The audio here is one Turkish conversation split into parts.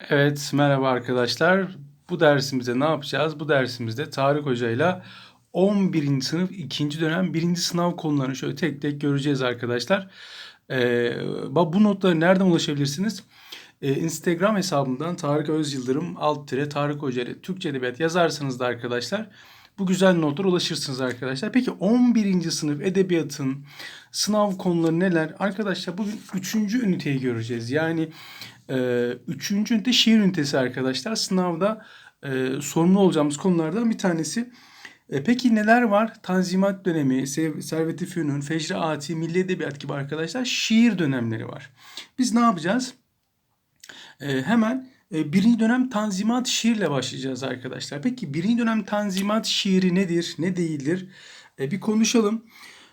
Evet, merhaba arkadaşlar. Bu dersimizde ne yapacağız? Bu dersimizde Tarık Hoca ile 11. sınıf 2. dönem 1. sınav konularını şöyle tek tek göreceğiz arkadaşlar. Ee, bu notlara nereden ulaşabilirsiniz? Ee, Instagram hesabımdan Tarık Öz Yıldırım alt tire Tarık Hoca ile Türkçe Edebiyat yazarsanız da arkadaşlar bu güzel notlara ulaşırsınız arkadaşlar. Peki 11. sınıf edebiyatın sınav konuları neler? Arkadaşlar bugün 3. üniteyi göreceğiz. Yani ee, üçüncü ünite şiir ünitesi arkadaşlar. Sınavda e, sorumlu olacağımız konulardan bir tanesi. E, peki neler var? Tanzimat dönemi, Servet-i Fünun, Fecri Ati, Milli Edebiyat gibi arkadaşlar şiir dönemleri var. Biz ne yapacağız? E, hemen e, birinci dönem Tanzimat şiirle başlayacağız arkadaşlar. Peki birinci dönem Tanzimat şiiri nedir, ne değildir? E, bir konuşalım.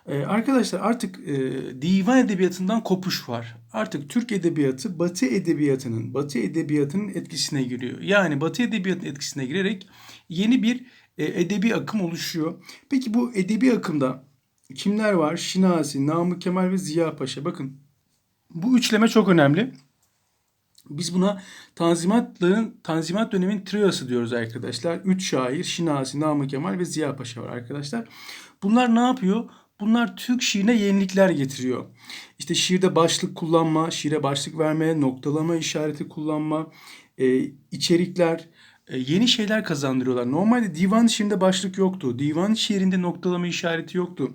Ee, arkadaşlar artık e, divan edebiyatından kopuş var. Artık Türk edebiyatı Batı edebiyatının, Batı edebiyatının etkisine giriyor. Yani Batı edebiyatının etkisine girerek yeni bir e, edebi akım oluşuyor. Peki bu edebi akımda kimler var? Şinasi, Namık Kemal ve Ziya Paşa. Bakın bu üçleme çok önemli. Biz buna Tanzimatların Tanzimat dönemin triosu diyoruz arkadaşlar. Üç şair Şinasi, Namık Kemal ve Ziya Paşa var arkadaşlar. Bunlar ne yapıyor? Bunlar Türk şiirine yenilikler getiriyor. İşte şiirde başlık kullanma, şiire başlık verme, noktalama işareti kullanma, e, içerikler, e, yeni şeyler kazandırıyorlar. Normalde divan şiirinde başlık yoktu. Divan şiirinde noktalama işareti yoktu.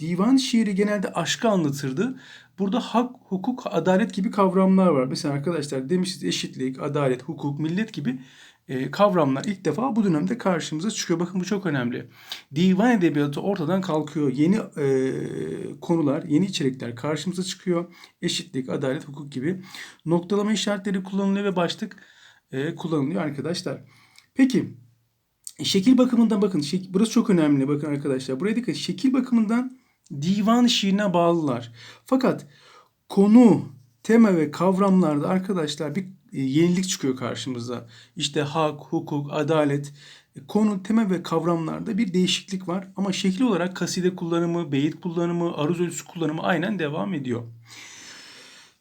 Divan şiiri genelde aşkı anlatırdı. Burada hak, hukuk, adalet gibi kavramlar var. Mesela arkadaşlar demişiz eşitlik, adalet, hukuk, millet gibi e, kavramlar ilk defa bu dönemde karşımıza çıkıyor. Bakın bu çok önemli. Divan edebiyatı ortadan kalkıyor. Yeni e, konular, yeni içerikler karşımıza çıkıyor. Eşitlik, adalet, hukuk gibi noktalama işaretleri kullanılıyor ve başlık e, kullanılıyor arkadaşlar. Peki şekil bakımından bakın. Şek, burası çok önemli bakın arkadaşlar. Buraya dikkat. Şekil bakımından divan şiirine bağlılar. Fakat konu, tema ve kavramlarda arkadaşlar bir e, yenilik çıkıyor karşımıza. İşte hak, hukuk, adalet, e, konu, tema ve kavramlarda bir değişiklik var. Ama şekil olarak kaside kullanımı, beyit kullanımı, aruz ölçüsü kullanımı aynen devam ediyor.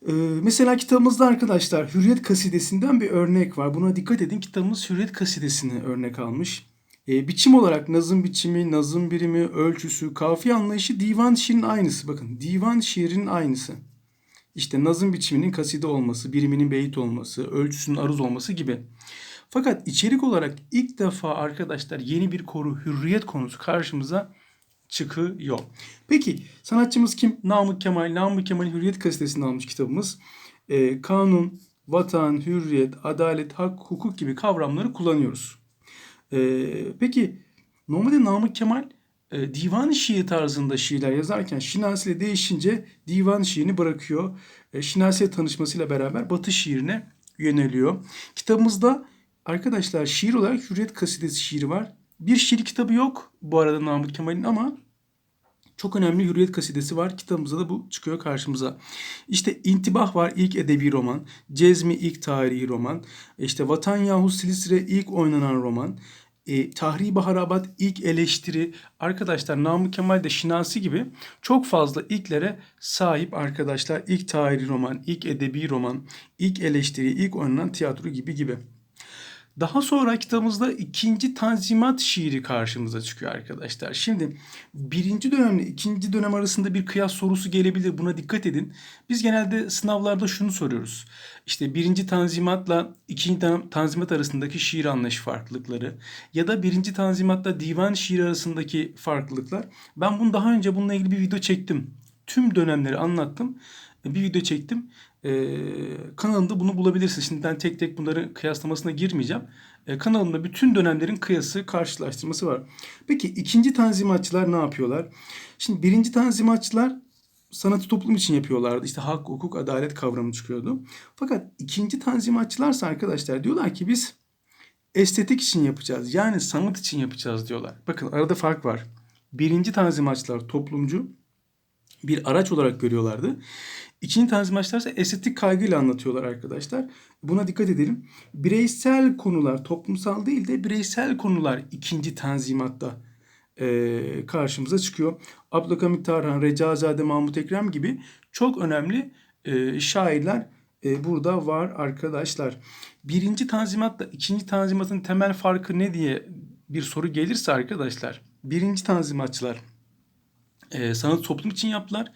Ee, mesela kitabımızda arkadaşlar Hürriyet Kasidesi'nden bir örnek var. Buna dikkat edin. Kitabımız Hürriyet Kasidesi'ni örnek almış. Ee, biçim olarak nazım biçimi, nazım birimi, ölçüsü, kafiye anlayışı divan şiirinin aynısı. Bakın divan şiirinin aynısı. İşte nazım biçiminin kaside olması, biriminin beyit olması, ölçüsünün aruz olması gibi. Fakat içerik olarak ilk defa arkadaşlar yeni bir konu, hürriyet konusu karşımıza çıkıyor. Peki sanatçımız kim? Namık Kemal. Namık Kemal Hürriyet Kasidesi'ni almış kitabımız. Ee, kanun, vatan, hürriyet, adalet, hak, hukuk gibi kavramları kullanıyoruz. Ee, peki normalde Namık Kemal e, divan şiiri tarzında şiirler yazarken Şinasi ile değişince divan şiirini bırakıyor. E, Şinasi tanışmasıyla beraber Batı şiirine yöneliyor. Kitabımızda arkadaşlar şiir olarak Hürriyet Kasidesi şiiri var. Bir şiir kitabı yok bu arada Namık Kemal'in ama çok önemli Hürriyet Kasidesi var. Kitabımızda da bu çıkıyor karşımıza. İşte İntibah var ilk edebi roman. Cezmi ilk tarihi roman. İşte Vatan Yahu Silistre ilk oynanan roman e, Tahri Baharabat ilk eleştiri arkadaşlar Namık Kemal de Şinasi gibi çok fazla ilklere sahip arkadaşlar. İlk tarihi roman, ilk edebi roman, ilk eleştiri, ilk oynanan tiyatro gibi gibi. Daha sonra kitabımızda ikinci tanzimat şiiri karşımıza çıkıyor arkadaşlar. Şimdi birinci dönemle ikinci dönem arasında bir kıyas sorusu gelebilir. Buna dikkat edin. Biz genelde sınavlarda şunu soruyoruz. İşte birinci tanzimatla ikinci tanzimat arasındaki şiir anlayış farklılıkları ya da birinci tanzimatla divan şiir arasındaki farklılıklar. Ben bunu daha önce bununla ilgili bir video çektim. Tüm dönemleri anlattım. Bir video çektim. Ee, kanalımda bunu bulabilirsiniz. Şimdi ben tek tek bunları kıyaslamasına girmeyeceğim. Ee, kanalımda bütün dönemlerin kıyası, karşılaştırması var. Peki ikinci tanzimatçılar ne yapıyorlar? Şimdi birinci tanzimatçılar sanatı toplum için yapıyorlardı. İşte hak, hukuk, adalet kavramı çıkıyordu. Fakat ikinci tanzimatçılarsa arkadaşlar diyorlar ki biz estetik için yapacağız. Yani sanat için yapacağız diyorlar. Bakın arada fark var. Birinci tanzimatçılar toplumcu bir araç olarak görüyorlardı. İkinci tanzimatçılar ise estetik kaygıyla anlatıyorlar arkadaşlar. Buna dikkat edelim. Bireysel konular, toplumsal değil de bireysel konular ikinci tanzimatta e, karşımıza çıkıyor. Abdülhamit Tarhan, Recazade, Mahmut Ekrem gibi çok önemli e, şairler e, burada var arkadaşlar. Birinci tanzimatla ikinci tanzimatın temel farkı ne diye bir soru gelirse arkadaşlar. Birinci tanzimatçılar e, sanat toplum için yaptılar.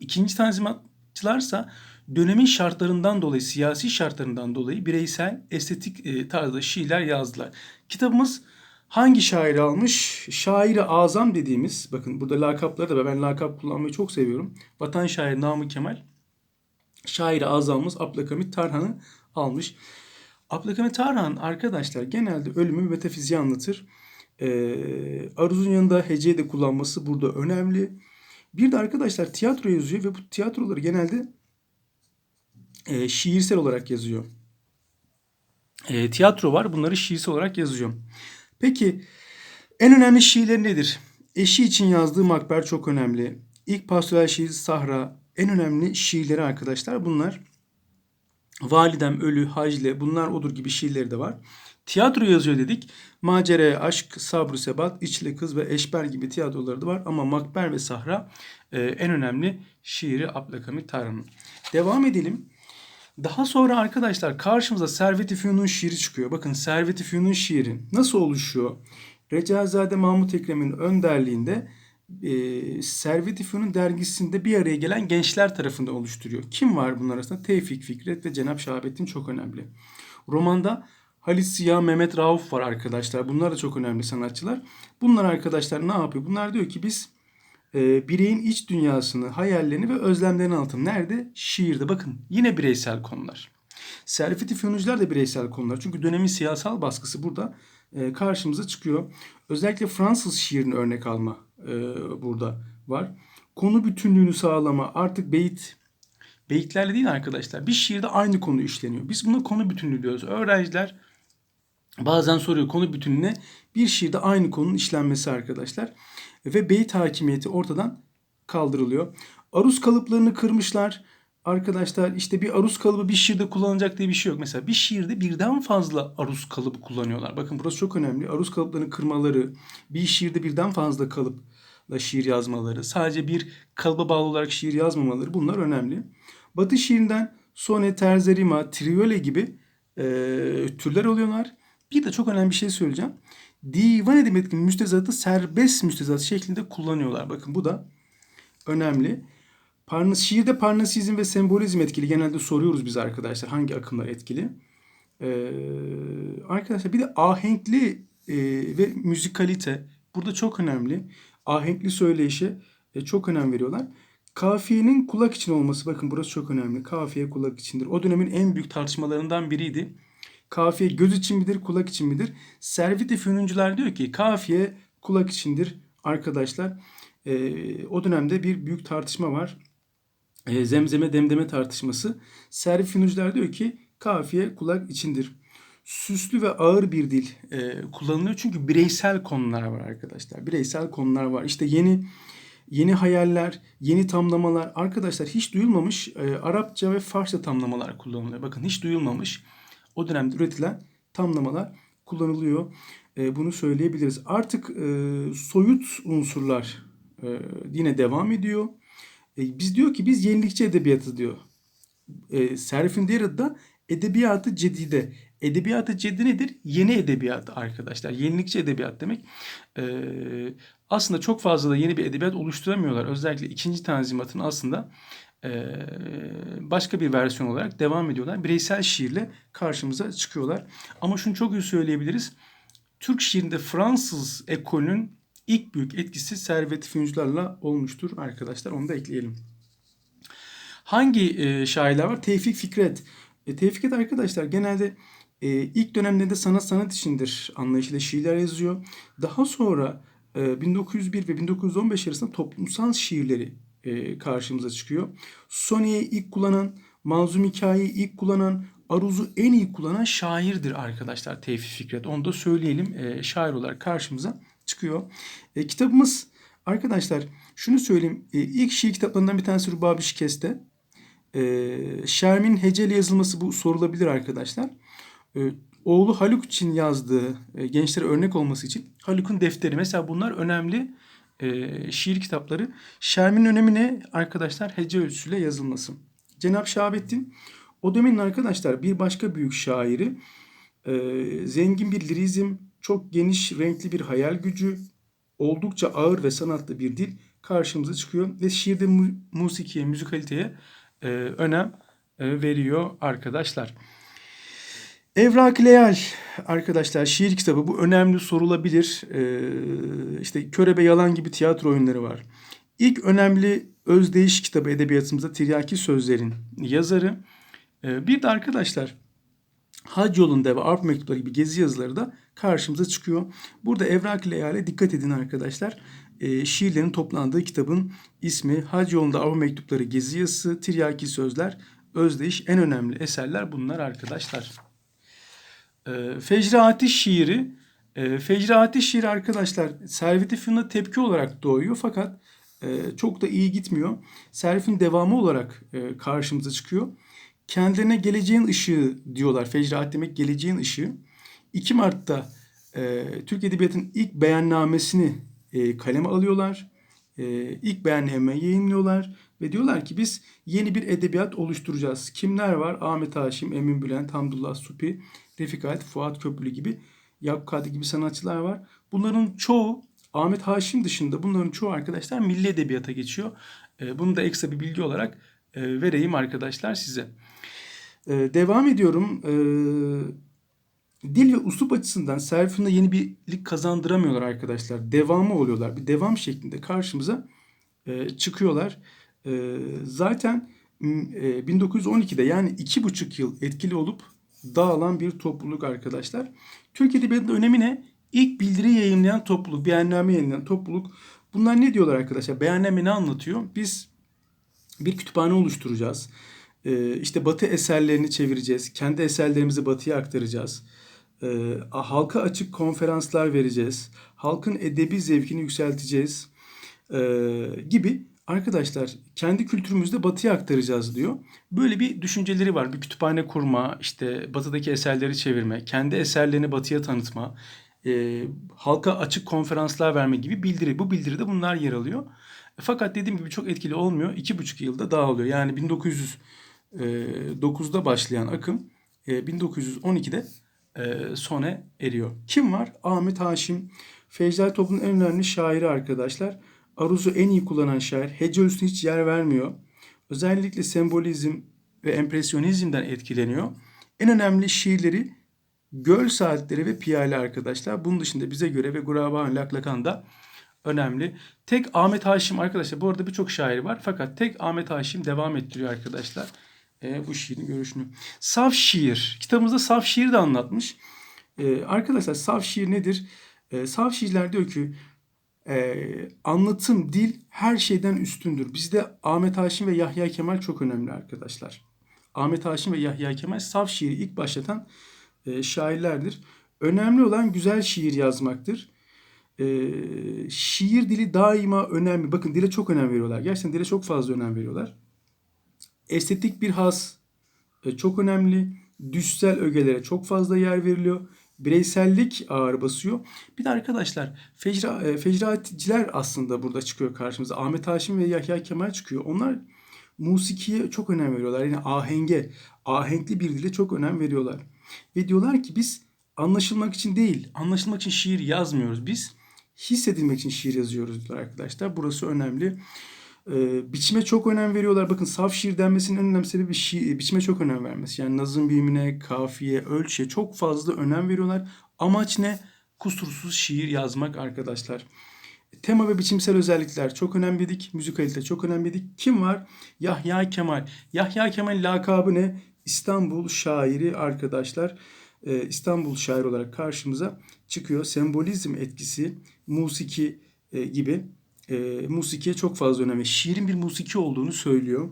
İkinci tanzimatçılarsa dönemin şartlarından dolayı, siyasi şartlarından dolayı bireysel, estetik e, tarzda şiirler yazdılar. Kitabımız hangi şairi almış? Şairi azam dediğimiz, bakın burada lakapları da ben lakap kullanmayı çok seviyorum. Vatan şairi Namık Kemal. Şairi azamımız Abdülhamit Tarhan'ı almış. Abdülhamit Tarhan arkadaşlar genelde ölümü metafiziği anlatır. Ee, Aruz'un yanında heceyi de kullanması burada önemli. Bir de arkadaşlar tiyatro yazıyor ve bu tiyatroları genelde e, şiirsel olarak yazıyor. E, tiyatro var bunları şiirsel olarak yazıyor. Peki en önemli şiirleri nedir? Eşi için yazdığı Makber çok önemli. İlk pastoral şiir Sahra en önemli şiirleri arkadaşlar bunlar. Validem Ölü, Hacle bunlar odur gibi şiirleri de var. Tiyatro yazıyor dedik. Macera, Aşk, Sabru Sebat, İçli Kız ve Eşber gibi tiyatroları da var. Ama Makber ve Sahra e, en önemli şiiri Abdülhamit Tarhan'ın. Devam edelim. Daha sonra arkadaşlar karşımıza Servet-i Fünun şiiri çıkıyor. Bakın Servet-i Fünun şiiri nasıl oluşuyor? Recazade Mahmut Ekrem'in önderliğinde e, Servet-i Fünun dergisinde bir araya gelen gençler tarafından oluşturuyor. Kim var bunlar arasında? Tevfik Fikret ve Cenap Şahabettin çok önemli. Romanda Halis Ziya, Mehmet Rauf var arkadaşlar. Bunlar da çok önemli sanatçılar. Bunlar arkadaşlar ne yapıyor? Bunlar diyor ki biz e, bireyin iç dünyasını, hayallerini ve özlemlerini anlatın. Nerede? Şiirde. Bakın yine bireysel konular. Servet-i Fünuncular da bireysel konular. Çünkü dönemin siyasal baskısı burada e, karşımıza çıkıyor. Özellikle Fransız şiirini örnek alma e, burada var. Konu bütünlüğünü sağlama. Artık beyit beyitlerle değil arkadaşlar. Bir şiirde aynı konu işleniyor. Biz buna konu bütünlüğü diyoruz. Öğrenciler bazen soruyor konu bütünlüğüne bir şiirde aynı konunun işlenmesi arkadaşlar. Ve beyit hakimiyeti ortadan kaldırılıyor. Aruz kalıplarını kırmışlar. Arkadaşlar işte bir aruz kalıbı bir şiirde kullanılacak diye bir şey yok. Mesela bir şiirde birden fazla aruz kalıbı kullanıyorlar. Bakın burası çok önemli. Aruz kalıplarını kırmaları, bir şiirde birden fazla kalıpla şiir yazmaları, sadece bir kalıba bağlı olarak şiir yazmamaları bunlar önemli. Batı şiirinden sone, terzerima, triyole gibi e, türler oluyorlar. Bir de çok önemli bir şey söyleyeceğim. Divan edebiyatının müstezatı serbest müstezat şeklinde kullanıyorlar. Bakın bu da önemli. Parnas, şiirde parnasizm ve sembolizm etkili. Genelde soruyoruz biz arkadaşlar hangi akımlar etkili. Ee, arkadaşlar bir de ahenkli e, ve müzikalite burada çok önemli. Ahenkli söyleyişe e, çok önem veriyorlar. Kafiyenin kulak için olması bakın burası çok önemli. Kafiye kulak içindir. O dönemin en büyük tartışmalarından biriydi. Kafiye göz için midir, kulak için midir? Servite fününcüler diyor ki kafiye kulak içindir arkadaşlar. E, o dönemde bir büyük tartışma var. E, zemzeme demdeme tartışması. Servi fününcüler diyor ki kafiye kulak içindir. Süslü ve ağır bir dil e, kullanılıyor çünkü bireysel konular var arkadaşlar. Bireysel konular var. İşte yeni yeni hayaller, yeni tamlamalar. Arkadaşlar hiç duyulmamış e, Arapça ve Farsça tamlamalar kullanılıyor. Bakın hiç duyulmamış o dönemde üretilen tamlamalar kullanılıyor. E, bunu söyleyebiliriz. Artık e, soyut unsurlar e, yine devam ediyor. E, biz diyor ki biz yenilikçi edebiyatı diyor. E, Serif'in diğer adı da edebiyatı cedide. Edebiyatı cedide nedir? Yeni edebiyat arkadaşlar. Yenilikçi edebiyat demek. E, aslında çok fazla da yeni bir edebiyat oluşturamıyorlar. Özellikle ikinci tanzimatın aslında başka bir versiyon olarak devam ediyorlar. Bireysel şiirle karşımıza çıkıyorlar. Ama şunu çok iyi söyleyebiliriz. Türk şiirinde Fransız ekolünün ilk büyük etkisi Servet Füncular'la olmuştur arkadaşlar. Onu da ekleyelim. Hangi e, şairler var? Tevfik Fikret. E, Tevfik Fikret arkadaşlar genelde e, ilk dönemlerinde sanat sanat içindir anlayışıyla şiirler yazıyor. Daha sonra e, 1901 ve 1915 arasında toplumsal şiirleri e, karşımıza çıkıyor. Sony'yi ilk kullanan, Manzum Hikayeyi ilk kullanan, Aruz'u en iyi kullanan şairdir arkadaşlar Tevfik Fikret. Onu da söyleyelim. E, şair olarak karşımıza çıkıyor. E, kitabımız arkadaşlar şunu söyleyeyim. E, ilk şiir kitaplarından bir tanesi Rubabi Şikeste. E, Şermin heceli yazılması bu sorulabilir arkadaşlar. Oğlu Haluk için yazdığı gençlere örnek olması için Haluk'un defteri. Mesela bunlar önemli e, şiir kitapları. Şermin önemi ne arkadaşlar? Hece ölçüsüyle yazılması. Cenab-ı Şahabettin O dönemin arkadaşlar bir başka büyük şairi e, zengin bir lirizm, çok geniş renkli bir hayal gücü, oldukça ağır ve sanatlı bir dil karşımıza çıkıyor ve şiirde mu- musikiye, müzikaliteye e, önem e, veriyor arkadaşlar. Evrak Leal arkadaşlar şiir kitabı bu önemli sorulabilir. Ee, işte Körebe Yalan gibi tiyatro oyunları var. İlk önemli özdeyiş kitabı edebiyatımızda Tiryaki Sözler'in yazarı. Ee, bir de arkadaşlar Hac yolunda ve Arp mektupları gibi gezi yazıları da karşımıza çıkıyor. Burada Evrak Leal'e dikkat edin arkadaşlar. Ee, şiirlerin toplandığı kitabın ismi Hac yolunda Avrupa mektupları gezi yazısı, Tiryaki Sözler, özdeyiş en önemli eserler bunlar arkadaşlar. E, Fecraati şiiri. E, Fecraati şiiri arkadaşlar Servet-i Fünun'a tepki olarak doğuyor fakat e, çok da iyi gitmiyor. Servet'in devamı olarak e, karşımıza çıkıyor. Kendilerine geleceğin ışığı diyorlar. Fecraat demek geleceğin ışığı. 2 Mart'ta e, Türk Edebiyatı'nın ilk beyannamesini e, kaleme alıyorlar. E, ilk beyannameyi yayınlıyorlar ve diyorlar ki biz yeni bir edebiyat oluşturacağız. Kimler var? Ahmet Haşim, Emin Bülent, Hamdullah Supi, Refik Halit, Fuat Köprülü gibi, Yakup Kadri gibi sanatçılar var. Bunların çoğu Ahmet Haşim dışında bunların çoğu arkadaşlar milli edebiyata geçiyor. E, bunu da ekstra bir bilgi olarak e, vereyim arkadaşlar size. E, devam ediyorum. E, dil ve usup açısından Serfin'de yeni bir lig kazandıramıyorlar arkadaşlar. Devamı oluyorlar. Bir devam şeklinde karşımıza e, çıkıyorlar. E, zaten e, 1912'de yani iki buçuk yıl etkili olup dağılan bir topluluk arkadaşlar. Türk Edebiyatı'nda önemi ne? İlk bildiri yayınlayan topluluk, beyanname yayınlayan topluluk. Bunlar ne diyorlar arkadaşlar? Beyanname ne anlatıyor? Biz bir kütüphane oluşturacağız. Ee, işte Batı eserlerini çevireceğiz. Kendi eserlerimizi Batı'ya aktaracağız. Ee, halka açık konferanslar vereceğiz. Halkın edebi zevkini yükselteceğiz. Ee, gibi arkadaşlar kendi kültürümüzde batıya aktaracağız diyor. Böyle bir düşünceleri var. Bir kütüphane kurma, işte batıdaki eserleri çevirme, kendi eserlerini batıya tanıtma, e, halka açık konferanslar verme gibi bildiri. Bu bildiride bunlar yer alıyor. Fakat dediğim gibi çok etkili olmuyor. İki buçuk yılda dağılıyor. Yani 1909'da başlayan akım 1912'de e, sona eriyor. Kim var? Ahmet Haşim. Fecdal Toplu'nun en önemli şairi arkadaşlar. Aruz'u en iyi kullanan şair. Hece üstüne hiç yer vermiyor. Özellikle sembolizm ve empresyonizmden etkileniyor. En önemli şiirleri Göl Saatleri ve Piyale arkadaşlar. Bunun dışında bize göre ve Guraban Laklakan da önemli. Tek Ahmet Haşim arkadaşlar bu arada birçok şair var fakat tek Ahmet Haşim devam ettiriyor arkadaşlar e, bu şiirin görüşünü. Saf şiir. Kitabımızda saf şiir de anlatmış. E, arkadaşlar saf şiir nedir? E, saf şiirler diyor ki e, anlatım, dil her şeyden üstündür. Bizde Ahmet Haşim ve Yahya Kemal çok önemli arkadaşlar. Ahmet Haşim ve Yahya Kemal saf şiiri ilk başlatan e, şairlerdir. Önemli olan güzel şiir yazmaktır. E, şiir dili daima önemli. Bakın dile çok önem veriyorlar. Gerçekten dile çok fazla önem veriyorlar. Estetik bir has e, çok önemli. Düşsel ögelere çok fazla yer veriliyor bireysellik ağır basıyor. Bir de arkadaşlar fecra, e, fecraatçiler aslında burada çıkıyor karşımıza. Ahmet Haşim ve Yahya Kemal çıkıyor. Onlar musikiye çok önem veriyorlar. Yani ahenge, ahenkli bir dile çok önem veriyorlar. Ve diyorlar ki biz anlaşılmak için değil, anlaşılmak için şiir yazmıyoruz. Biz hissedilmek için şiir yazıyoruz diyorlar arkadaşlar. Burası önemli. Ee, biçime çok önem veriyorlar. Bakın saf şiir denmesinin en önemli sebebi şiir, biçime çok önem vermesi. Yani nazım bilimine, kafiye, ölçüye çok fazla önem veriyorlar. Amaç ne? Kusursuz şiir yazmak arkadaşlar. Tema ve biçimsel özellikler çok önemlidik. Müzikalite çok önemlidik. Kim var? Yahya Kemal. Yahya Kemal lakabı ne? İstanbul şairi arkadaşlar. Ee, İstanbul şair olarak karşımıza çıkıyor. Sembolizm etkisi, musiki e, gibi e, musikiye çok fazla önem Şiirin bir musiki olduğunu söylüyor.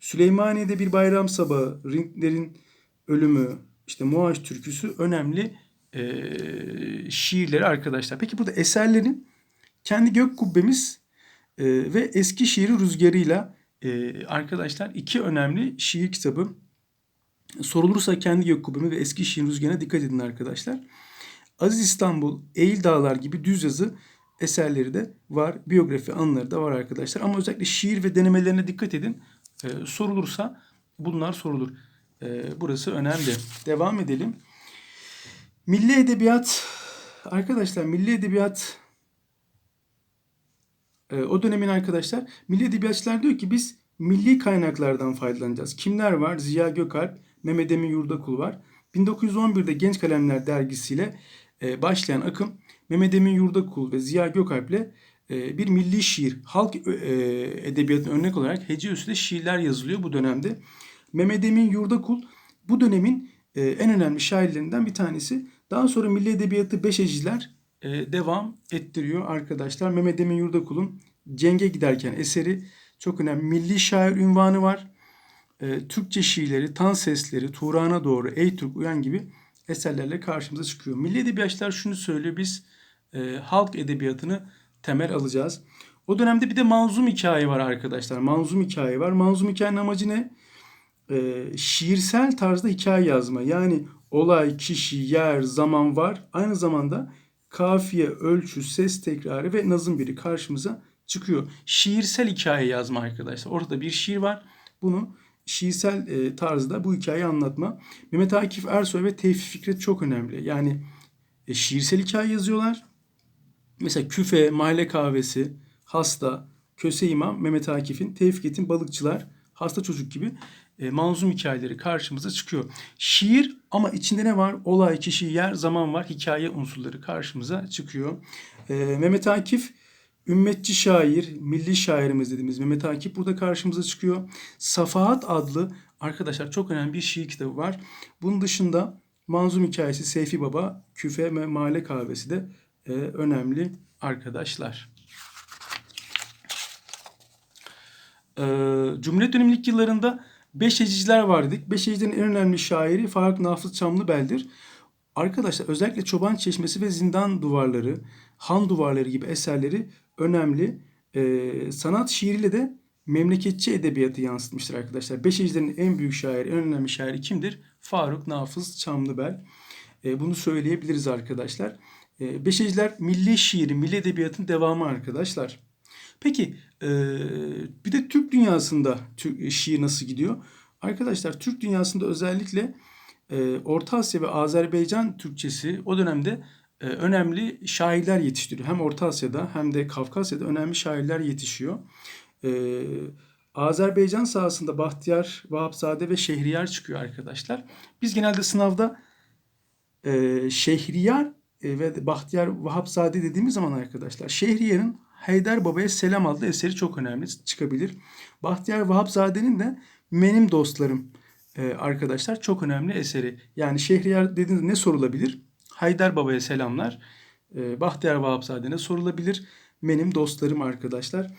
Süleymaniye'de bir bayram sabahı, Rinklerin ölümü, işte Muaş türküsü önemli e, şiirleri arkadaşlar. Peki burada eserlerin kendi gök kubbemiz e, ve eski şiiri rüzgarıyla e, arkadaşlar iki önemli şiir kitabı. Sorulursa kendi gök kubbemi ve eski şiir rüzgarına dikkat edin arkadaşlar. Aziz İstanbul, Eğil Dağlar gibi düz yazı eserleri de var. Biyografi anıları da var arkadaşlar. Ama özellikle şiir ve denemelerine dikkat edin. Ee, sorulursa bunlar sorulur. e, burası önemli. Devam edelim. Milli Edebiyat arkadaşlar Milli Edebiyat e, o dönemin arkadaşlar Milli Edebiyatçılar diyor ki biz milli kaynaklardan faydalanacağız. Kimler var? Ziya Gökalp, Mehmet Emin Yurdakul var. 1911'de Genç Kalemler dergisiyle e, başlayan akım Mehmet Emin Yurdakul ve Ziya Gökalp'le e, bir milli şiir, halk e, edebiyatına örnek olarak hece üstüne şiirler yazılıyor bu dönemde. Mehmet Emin Yurdakul bu dönemin e, en önemli şairlerinden bir tanesi. Daha sonra milli edebiyatı beşeciler e, devam ettiriyor arkadaşlar. Mehmet Emin Yurdakul'un Cenge Giderken eseri çok önemli. Milli şair ünvanı var. Türkçe şiirleri, tan sesleri, Turan'a doğru, Ey Türk Uyan gibi eserlerle karşımıza çıkıyor. Milli edebiyatçılar şunu söylüyor. Biz e, halk edebiyatını temel alacağız. O dönemde bir de manzum hikaye var arkadaşlar. Manzum hikaye var. Manzum hikayenin amacı ne? E, şiirsel tarzda hikaye yazma. Yani olay, kişi, yer, zaman var. Aynı zamanda kafiye, ölçü, ses tekrarı ve nazım biri karşımıza çıkıyor. Şiirsel hikaye yazma arkadaşlar. Ortada bir şiir var. Bunu şiirsel e, tarzda bu hikayeyi anlatma. Mehmet Akif Ersoy ve Tevfik Fikret çok önemli. Yani e, şiirsel hikaye yazıyorlar. Mesela Küfe, Mahalle Kahvesi, Hasta, Köse İmam, Mehmet Akif'in, Tevfiket'in Balıkçılar, Hasta Çocuk gibi e, manzum hikayeleri karşımıza çıkıyor. Şiir ama içinde ne var? Olay, kişi, yer, zaman var. Hikaye unsurları karşımıza çıkıyor. E, Mehmet Akif ümmetçi şair, milli şairimiz dediğimiz Mehmet Akif burada karşımıza çıkıyor. Safahat adlı arkadaşlar çok önemli bir şiir kitabı var. Bunun dışında Manzum Hikayesi Seyfi Baba, Küfe ve Mahalle Kahvesi de e, önemli arkadaşlar. E, Cumhuriyet dönemi ilk yıllarında Beşeciciler var dedik. Beşecilerin en önemli şairi Faruk Nafız Çamlıbel'dir. Arkadaşlar özellikle Çoban Çeşmesi ve Zindan Duvarları, Han Duvarları gibi eserleri önemli. Ee, sanat şiiriyle de memleketçi edebiyatı yansıtmıştır arkadaşlar. Beşecilerin en büyük şairi, en önemli şairi kimdir? Faruk Nafız Çamlıbel. Ee, bunu söyleyebiliriz arkadaşlar. Beşeciler milli şiiri, milli edebiyatın devamı arkadaşlar. Peki e, bir de Türk dünyasında şiir nasıl gidiyor? Arkadaşlar Türk dünyasında özellikle e, Orta Asya ve Azerbaycan Türkçesi o dönemde e, önemli şairler yetiştiriyor. Hem Orta Asya'da hem de Kafkasya'da önemli şairler yetişiyor. Azerbaycan sahasında Bahtiyar, Vahapzade ve Şehriyar çıkıyor arkadaşlar. Biz genelde sınavda Şehriyar ve Bahtiyar Vahapzade dediğimiz zaman arkadaşlar Şehriyar'ın Haydar Baba'ya Selam adlı eseri çok önemli çıkabilir. Bahtiyar Vahapzade'nin de Benim Dostlarım e, arkadaşlar çok önemli eseri. Yani Şehriyar dediğinizde ne sorulabilir? Haydar Baba'ya selamlar. E, Bahtiyar Vahapzade'ne sorulabilir. Benim dostlarım arkadaşlar.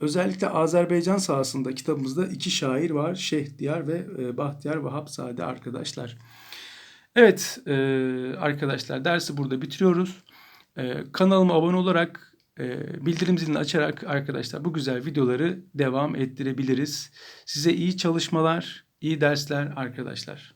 Özellikle Azerbaycan sahasında kitabımızda iki şair var. Şehdiyar ve e, Bahtiyar Vahapzade arkadaşlar. Evet e, arkadaşlar dersi burada bitiriyoruz. E, kanalıma abone olarak ee, bildirim zilini açarak arkadaşlar bu güzel videoları devam ettirebiliriz. Size iyi çalışmalar, iyi dersler arkadaşlar.